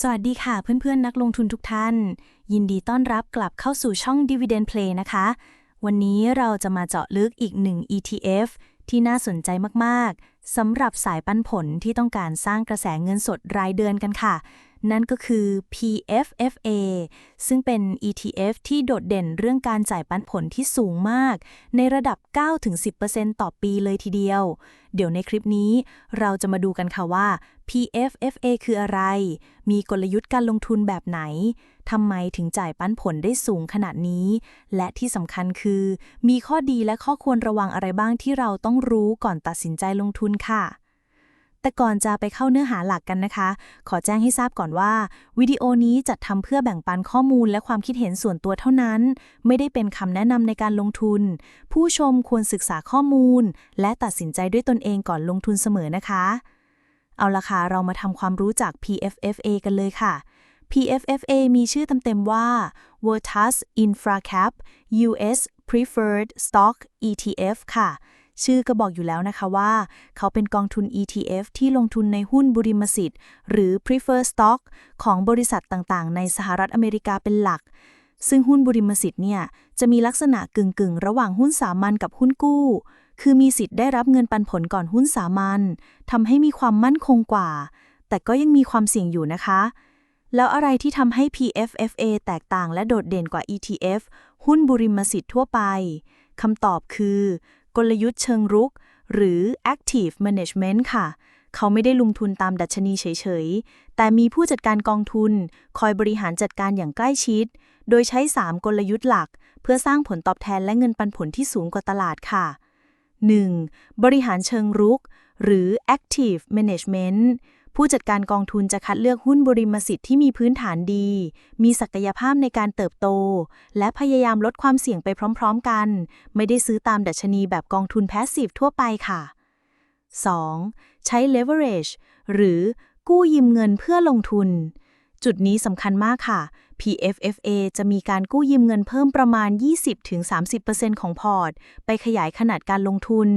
สวัสดีค่ะเพื่อนๆนักลงทุนทุกท่าน ยินดีต้อนรับกลับเข้าสู่ช่อง Dividend Play นะคะ วันนี้เราจะมาเจาะลึกอีกหนึ่ง ETF ที่น่าสนใจมากๆสำหรับสายปันผลที่ต้องการสร้างกระแสเงินสดรายเดือนกันค่ะ นั่นก็คือ PFFA ซึ่งเป็น ETF ที่โดดเด่นเรื่องการจ่ายปันผลที่สูงมาก ในระดับ 9-10%ต่อปีเลยทีเดียว เดี๋ยวในคลิปนี้เราจะมาดูกันค่ะว่า PFFA คืออะไร มีกลยุทธ์การลงทุนแบบไหน ทำไมถึงจ่ายปันผลได้สูงขนาดนี้ และที่สำคัญคือ มีข้อดีและข้อควรระวังอะไรบ้างที่เราต้องรู้ก่อนตัดสินใจลงทุนค่ะ แต่ก่อนจะไปเข้าเนื้อหาหลักกันนะคะ ขอแจ้งให้ทราบก่อนว่า วิดีโอนี้จัดทำเพื่อแบ่งปันข้อมูลและความคิดเห็นส่วนตัวเท่านั้น ไม่ได้เป็นคำแนะนำในการลงทุน ผู้ชมควรศึกษาข้อมูล และตัดสินใจด้วยตนเองก่อนลงทุนเสมอนะคะ เอาละค่ะเรามาทำความรู้จัก PFFA กันเลยค่ะ PFFA มีชื่อเต็มๆว่า Virtus InfraCap US Preferred Stock ETF ค่ะ ชื่อก็บอกอยู่แล้วนะคะว่า เขาเป็นกองทุน ETF ที่ลงทุนในหุ้นบุริมสิทธิ์ หรือ Preferred Stock ของบริษัทต่างๆ ในสหรัฐอเมริกาเป็นหลัก ซึ่งหุ้นบุริมสิทธิ์เนี่ย จะมีลักษณะกึ่งๆ ระหว่างหุ้นสามัญกับหุ้นกู้ คือมีสิทธิ์ได้รับเงินปันผลก่อนหุ้นสามัญทำให้มีความมั่นคงกว่า แต่ก็ยังมีความเสี่ยงอยู่นะคะแล้วอะไรที่ทำให้ PFFA แตกต่างและโดดเด่นกว่า ETF หุ้นบุริมสิทธิ์ทั่วไป คำตอบคือ กลยุทธ์เชิงรุก หรือ active management ค่ะ เขาไม่ได้ลงทุนตามดัชนีเฉยๆ แต่มีผู้จัดการกองทุน คอยบริหารจัดการอย่างใกล้ชิด โดยใช้ 3 กลยุทธ์หลัก เพื่อสร้างผลตอบแทนและเงินปันผลที่สูงกว่าตลาดค่ะ 1. บริหารเชิงรุก หรือ active management ผู้จัดการกองทุนจะคัดเลือกหุ้นบริมสิทธิ์ที่มีพื้นฐานดี มีศักยภาพในการเติบโต และพยายามลดความเสี่ยงไปพร้อมๆกัน ไม่ได้ซื้อตามดัชนีแบบกองทุนแพสซีฟทั่วไปค่ะ 2. ใช้ leverage หรือกู้ยืมเงินเพื่อลงทุน จุดนี้สำคัญมากค่ะ PFFA จะมีการกู้ยืมเงินเพิ่มประมาณ 20-30%ของพอร์ต ไปขยายขนาดการลงทุน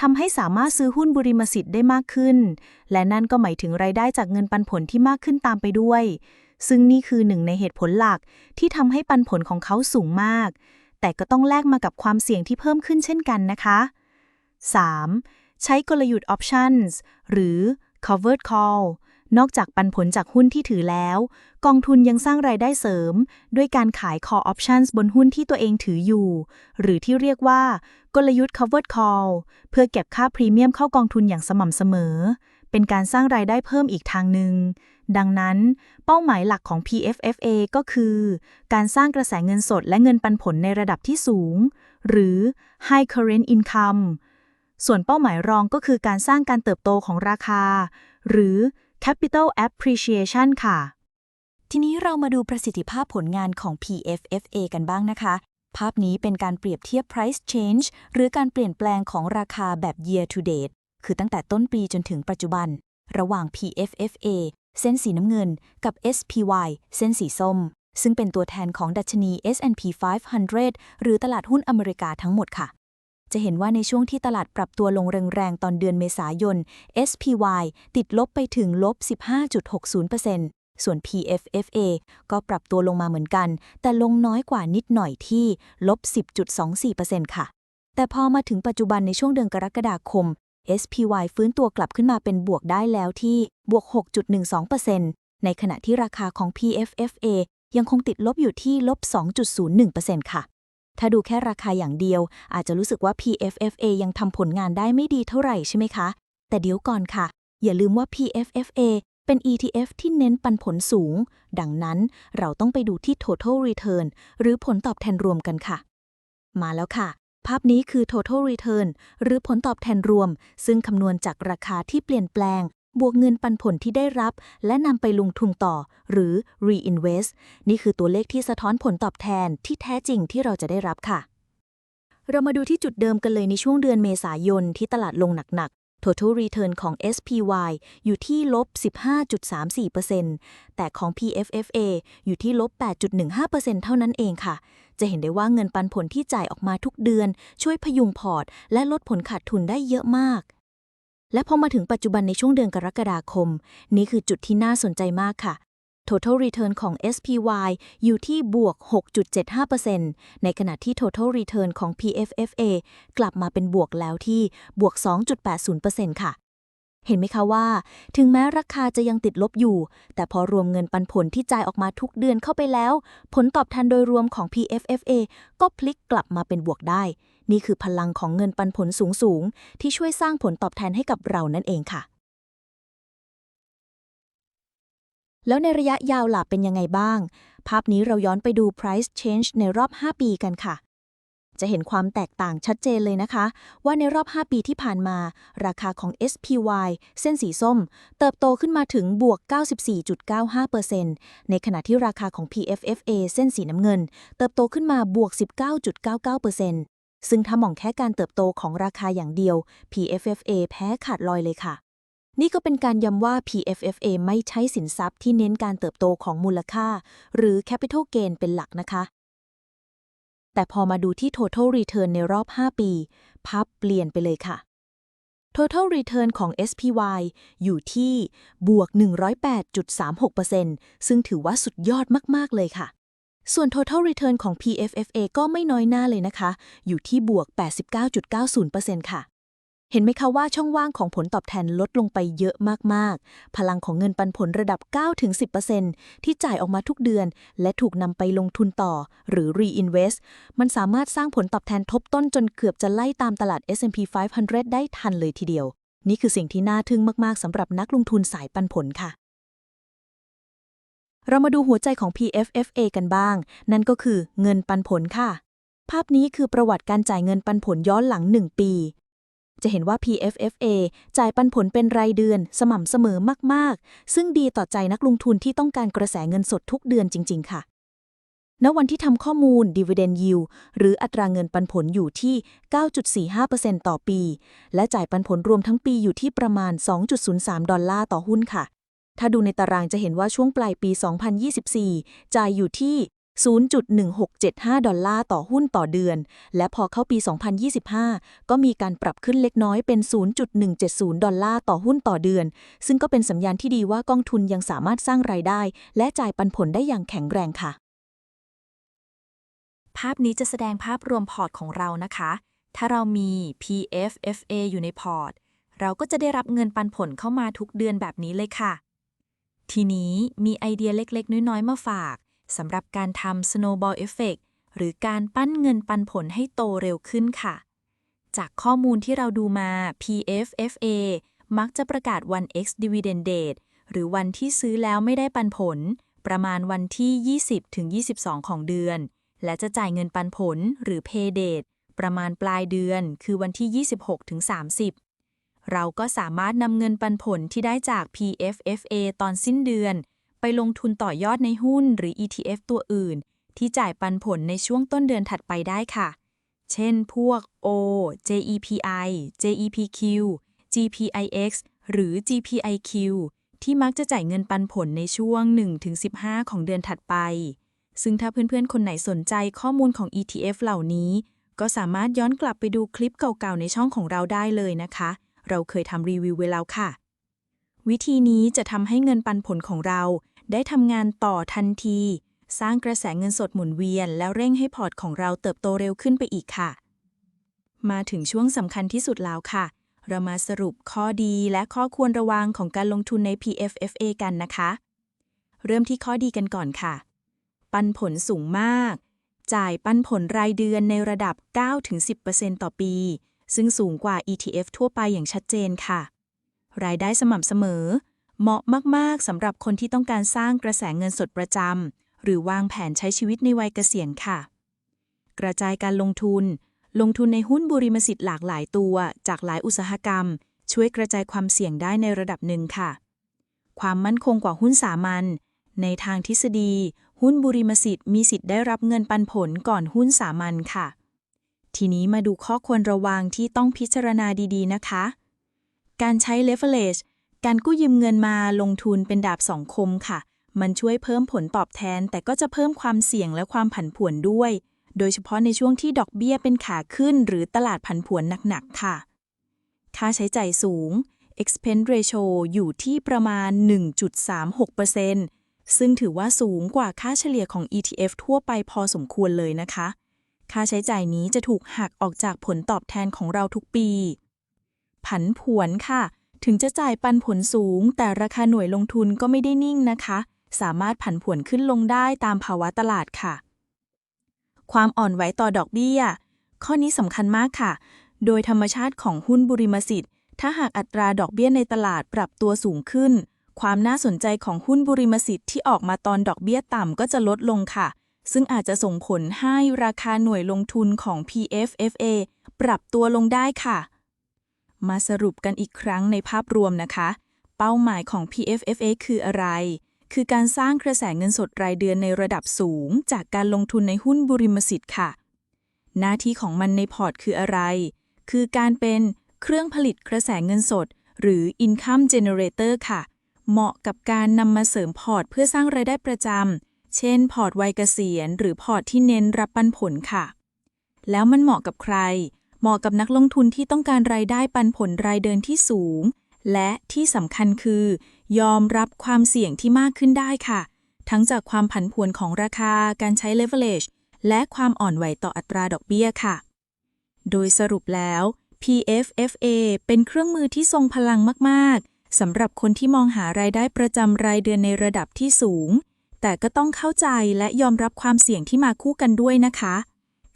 ทำให้สามารถซื้อหุ้นบุริมสิทธิ์ได้มากขึ้น และนั่นก็หมายถึงรายได้จากเงินปันผลที่มากขึ้นตามไปด้วย ซึ่งนี่คือหนึ่งในเหตุผลหลักที่ทำให้ปันผลของเขาสูงมาก แต่ก็ต้องแลกมากับความเสี่ยงที่เพิ่มขึ้นเช่นกันนะคะ 3. ใช้กลยุทธ์ options หรือ covered call นอกจากปันผลจากหุ้นที่ถือแล้ว กองทุนยังสร้างรายได้เสริม ด้วยการขาย call options บนหุ้นที่ตัวเองถืออยู่ หรือที่เรียกว่า กลยุทธ์ covered call เพื่อเก็บค่าพรีเมียมเข้ากองทุนอย่างสม่ำเสมอ เป็นการสร้างรายได้เพิ่มอีกทางหนึ่งดังนั้น เป้าหมายหลักของ PFFA ก็คือ การสร้างกระแสเงินสดและเงินปันผลในระดับที่สูง หรือ high current income ส่วนเป้าหมายรองก็คือการสร้างการเติบโตของราคา หรือ capital appreciation ค่ะ ทีนี้เรามาดูประสิทธิภาพผลงานของ PFFA กันบ้างนะคะ ภาพนี้เป็นการเปรียบเทียบ price change หรือการเปลี่ยนแปลงของราคาแบบ year to date คือตั้งแต่ต้นปีจนถึงปัจจุบัน ระหว่าง PFFA เส้นสีน้ำเงินกับ SPY เส้นสีส้ม ซึ่งเป็นตัวแทนของดัชนี S&P 500 หรือตลาดหุ้นอเมริกาทั้งหมดค่ะ จะเห็นว่าในช่วงที่ตลาดปรับตัวลงแรงๆ ตอนเดือนเมษายน SPY ติดลบไปถึงลบ 15.60%ส่วน PFFA ก็ปรับตัวลงมาเหมือนกัน แต่ลงน้อยกว่านิดหน่อยที่ลบ 10.24%ค่ะ แต่พอมาถึงปัจจุบันในช่วงเดือนกรกฎาคม SPY ฟื้นตัวกลับขึ้นมาเป็นบวกได้แล้วที่บวก 6.12%ในขณะที่ราคาของ PFFA ยังคงติดลบอยู่ที่ลบ 2.01%ค่ะ ถ้าดูแค่ราคาอย่างเดียว อาจจะรู้สึกว่า PFFA ยังทำผลงานได้ไม่ดีเท่าไหร่ใช่ไหมคะ แต่เดี๋ยวก่อนค่ะ อย่าลืมว่า PFFA เป็น ETF ที่เน้นปันผลสูง ดังนั้นเราต้องไปดูที่ total return หรือผลตอบแทนรวมกันค่ะ มาแล้วค่ะ ภาพนี้คือ total return หรือผลตอบแทนรวม ซึ่งคำนวณจากราคาที่เปลี่ยนแปลง บวกเงินปันผลที่ได้รับ และนำไปลงทุนต่อ หรือ reinvest นี่คือตัวเลขที่สะท้อนผลตอบแทนที่แท้จริงที่เราจะได้รับค่ะ เรามาดูที่จุดเดิมกันเลยในช่วงเดือนเมษายนที่ตลาดลงหนักๆ total return ของ SPY อยู่ที่ลบ 15.34%แต่ของ PFFA อยู่ที่ลบ 8.15%เท่านั้นเองค่ะ จะเห็นได้ว่าเงินปันผลที่จ่ายออกมาทุกเดือน ช่วยพยุงพอร์ต และลดผลขาดทุนได้เยอะมาก และพอมาถึงปัจจุบันในช่วงเดือนกรกฎาคม นี่คือจุดที่น่าสนใจมากค่ะ Total Return ของ SPY อยู่ที่บวก 6.75%ในขณะที่ Total Return ของ PFFA กลับมาเป็นบวกแล้วที่บวก 2.80%ค่ะ เห็นไหมคะว่า ถึงแม้ราคาจะยังติดลบอยู่ แต่พอรวมเงินปันผลที่จ่ายออกมาทุกเดือนเข้าไปแล้ว ผลตอบแทนโดยรวมของ PFFA ก็พลิกกลับมาเป็นบวกได้ นี่คือพลังของเงินปันผลสูงๆที่ช่วยสร้างผลตอบแทนให้กับเรานั่นเองค่ะ แล้วในระยะยาวล่ะเป็นยังไงบ้าง ภาพนี้เราย้อนไปดู price change ในรอบ 5 ปีกันค่ะจะเห็นความแตกต่างชัดเจนเลยนะคะ ว่าในรอบ 5 ปีที่ผ่านมา ราคาของ SPY เส้นสีส้ม เติบโตขึ้นมาถึงบวก 94.95%ในขณะที่ราคาของ PFFA เส้นสีน้ำเงิน เติบโตขึ้นมาบวก 19.99% ซึ่งถ้ามองแค่การเติบโตของราคาอย่างเดียว PFFA แพ้ขาดลอยเลยค่ะ นี่ก็เป็นการย้ำว่า PFFA ไม่ใช่สินทรัพย์ที่เน้นการเติบโตของมูลค่า หรือ capital gain เป็นหลักนะคะ แต่พอมาดูที่ total return ในรอบ 5 ปีภาพเปลี่ยนไปเลยค่ะ total return ของ SPY อยู่ที่บวก 108.36%ซึ่งถือว่าสุดยอดมาก ๆ เลยค่ะ ส่วน total return ของ PFFA ก็ไม่น้อยหน้าเลยนะคะ อยู่ที่บวก 89.90%ค่ะ เห็นไหมคะว่าช่องว่างของผลตอบแทนลดลงไปเยอะมาก ๆ พลังของเงินปันผลระดับ 9-10%ที่จ่ายออกมาทุกเดือน และถูกนำไปลงทุนต่อ หรือ reinvest มันสามารถสร้างผลตอบแทนทบต้นจนเกือบจะไล่ตามตลาด S&P 500 ได้ทันเลยทีเดียว นี่คือสิ่งที่น่าทึ่งมาก ๆสำหรับนักลงทุนสายปันผลค่ะ เรามาดูหัวใจของ PFFA กันบ้าง นั่นก็คือเงินปันผลค่ะ ภาพนี้คือประวัติการจ่ายเงินปันผลย้อนหลัง 1 ปี จะเห็นว่า PFFA จ่ายปันผลเป็นรายเดือน สม่ำเสมอมาก ๆ ซึ่งดีต่อใจนักลงทุนที่ต้องการกระแสเงินสดทุกเดือนจริง ๆ ค่ะ ณ วันที่ทำข้อมูล Dividend Yield หรืออัตราเงินปันผลอยู่ที่ 9.45%ต่อปี และจ่ายปันผลรวมทั้งปีอยู่ที่ประมาณ 2.03 ดอลลาร์ต่อหุ้นค่ะ ถ้าดูในตารางจะเห็นว่าช่วงปลายปี 2024 จ่ายอยู่ที่ 0.1675 ดอลลาร์ต่อหุ้นต่อเดือน และพอเข้าปี 2025 ก็มีการปรับขึ้นเล็กน้อยเป็น 0.170 ดอลลาร์ต่อหุ้นต่อเดือน ซึ่งก็เป็นสัญญาณที่ดีว่ากองทุนยังสามารถสร้างรายได้ และจ่ายปันผลได้อย่างแข็งแรงค่ะ ภาพนี้จะแสดงภาพรวมพอร์ตของเรานะคะ ถ้าเรามี PFFA อยู่ในพอร์ต เราก็จะได้รับเงินปันผลเข้ามาทุกเดือนแบบนี้เลยค่ะ ทีนี้มีไอเดียเล็กๆ น้อยๆ มาฝากสำหรับการทำ snowball effect หรือการปั้นเงินปันผลให้โตเร็วขึ้นค่ะ จากข้อมูลที่เราดูมา PFFA มักจะประกาศวัน X dividend date หรือวันที่ซื้อแล้วไม่ได้ปันผล ประมาณวันที่ 20-22 ของเดือน และจะจ่ายเงินปันผลหรือ pay date ประมาณปลายเดือน คือวันที่ 26-30 เราก็สามารถนำเงินปันผลที่ได้จาก PFFA ตอนสิ้นเดือน ไปลงทุนต่อยอดในหุ้นหรือ ETF ตัวอื่น ที่จ่ายปันผลในช่วงต้นเดือนถัดไปได้ค่ะ เช่นพวก O JEPI JEPQ GPIX หรือ GPIQ ที่มักจะจ่ายเงินปันผลในช่วง 1-15 ของเดือนถัดไป ซึ่งถ้าเพื่อนๆ คนไหนสนใจข้อมูลของ ETF เหล่านี้ ก็สามารถย้อนกลับไปดูคลิปเก่าๆ ในช่องของเราได้เลยนะคะ เราเคยทำรีวิวไว้แล้วค่ะ วิธีนี้จะทำให้เงินปันผลของเรา ได้ทำงานต่อทันที สร้างกระแสเงินสดหมุนเวียน แล้วเร่งให้พอร์ตของเราเติบโตเร็วขึ้นไปอีกค่ะ มาถึงช่วงสำคัญที่สุดแล้วค่ะ เรามาสรุปข้อดีและข้อควรระวังของการลงทุนใน PFFA กันนะคะ เริ่มที่ข้อดีกันก่อนค่ะ ปันผลสูงมากจ่ายปันผลรายเดือนในระดับ 9-10%ต่อปี ซึ่งสูงกว่า ETF ทั่วไปอย่างชัดเจนค่ะ รายได้สม่ำเสมอ เหมาะมาก ๆสำหรับคนที่ต้องการสร้างกระแสเงินสดประจำหรือวางแผนใช้ชีวิตในวัยเกษียณค่ะ กระจายการลงทุน ลงทุนในหุ้นบุริมสิทธิ์หลากหลายตัว จากหลายอุตสาหกรรม ช่วยกระจายความเสี่ยงได้ในระดับหนึ่งค่ะ ความมั่นคงกว่าหุ้นสามัญในทางทฤษฎี หุ้นบุริมสิทธิ์มีสิทธิ์ได้รับเงินปันผลก่อนหุ้นสามัญค่ะ ทีนี้มาดูข้อควรระวังที่ต้องพิจารณาดีๆ นะคะ การใช้ leverage การกู้ยืมเงินมาลงทุนเป็นดาบสองคมค่ะ มันช่วยเพิ่มผลตอบแทน แต่ก็จะเพิ่มความเสี่ยงและความผันผวนด้วย โดยเฉพาะในช่วงที่ดอกเบี้ยเป็นขาขึ้น หรือตลาดผันผวนหนักๆค่ะ ค่าใช้จ่ายสูง expense ratio อยู่ที่ประมาณ 1.36%ซึ่งถือว่าสูงกว่าค่าเฉลี่ยของ ETF ทั่วไปพอสมควรเลยนะคะ ค่าใช้จ่ายนี้จะถูกหักออกจากผลตอบแทนของเราทุกปี ผันผวนค่ะ ถึงจะจ่ายปันผลสูง แต่ราคาหน่วยลงทุนก็ไม่ได้นิ่งนะคะ สามารถผันผวนขึ้นลงได้ตามภาวะตลาดค่ะ ความอ่อนไหวต่อดอกเบี้ย ข้อนี้สำคัญมากค่ะ โดยธรรมชาติของหุ้นบุริมสิทธิ์ ถ้าหากอัตราดอกเบี้ยในตลาดปรับตัวสูงขึ้น ความน่าสนใจของหุ้นบุริมสิทธิ์ที่ออกมาตอนดอกเบี้ยต่ำก็จะลดลงค่ะ ซึ่งอาจจะส่งผลให้ราคาหน่วยลงทุนของ PFFA ปรับตัวลงได้ค่ะ มาสรุปกันอีกครั้งในภาพรวมนะคะ เป้าหมายของ PFFA คืออะไร คือการสร้างกระแสเงินสดรายเดือนในระดับสูง จากการลงทุนในหุ้นบุริมสิทธิ์ค่ะ หน้าที่ของมันในพอร์ตคืออะไร คือการเป็นเครื่องผลิตกระแสเงินสด หรือ income generator ค่ะ เหมาะกับการนำมาเสริมพอร์ตเพื่อสร้างรายได้ประจำ เช่น พอร์ตวัยเกษียณ หรือพอร์ตที่เน้นรับปันผลค่ะ แล้วมันเหมาะกับใคร เหมาะกับนักลงทุนที่ต้องการรายได้ปันผลรายเดือนที่สูง และที่สำคัญคือ ยอมรับความเสี่ยงที่มากขึ้นได้ค่ะ ทั้งจากความผันผวนของราคา การใช้ leverage และความอ่อนไหวต่ออัตราดอกเบี้ยค่ะ โดยสรุปแล้ว PFFA เป็นเครื่องมือที่ทรงพลังมาก ๆ สำหรับคนที่มองหารายได้ประจำรายเดือนในระดับที่สูง แต่ก็ต้องเข้าใจและยอมรับความเสี่ยงที่มาคู่กันด้วยนะคะ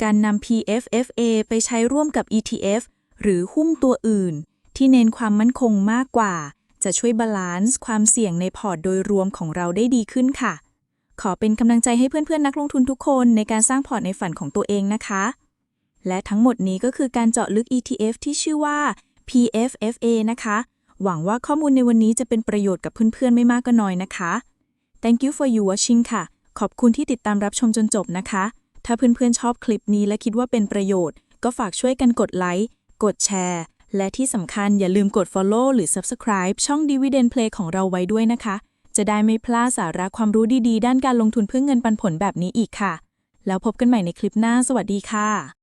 การนำ PFFA ไปใช้ร่วมกับ ETF หรือหุ้นตัวอื่น ที่เน้นความมั่นคงมากกว่า จะช่วยบาลานซ์ความเสี่ยงในพอร์ตโดยรวมของเราได้ดีขึ้นค่ะ ขอเป็นกำลังใจให้เพื่อนๆนักลงทุนทุกคนในการสร้างพอร์ตในฝันของตัวเองนะคะ และทั้งหมดนี้ก็คือการเจาะลึก ETF ที่ชื่อว่า PFFA นะคะ หวังว่าข้อมูลในวันนี้จะเป็นประโยชน์กับเพื่อนๆไม่มากก็น้อยนะคะ Thank you for you watching ค่ะ ขอบคุณที่ติดตามรับชมจนจบนะคะ ถ้าเพื่อนๆชอบคลิปนี้และคิดว่าเป็นประโยชน์ ก็ฝากช่วยกันกดไลค์ กดแชร์ และที่สำคัญอย่าลืมกด follow หรือ subscribe ช่อง Dividend Play ของเราไว้ด้วยนะคะ จะได้ไม่พลาดสาระความรู้ดีๆ ด้านการลงทุนเพื่อเงินปันผลแบบนี้อีกค่ะ แล้วพบกันใหม่ในคลิปหน้า สวัสดีค่ะ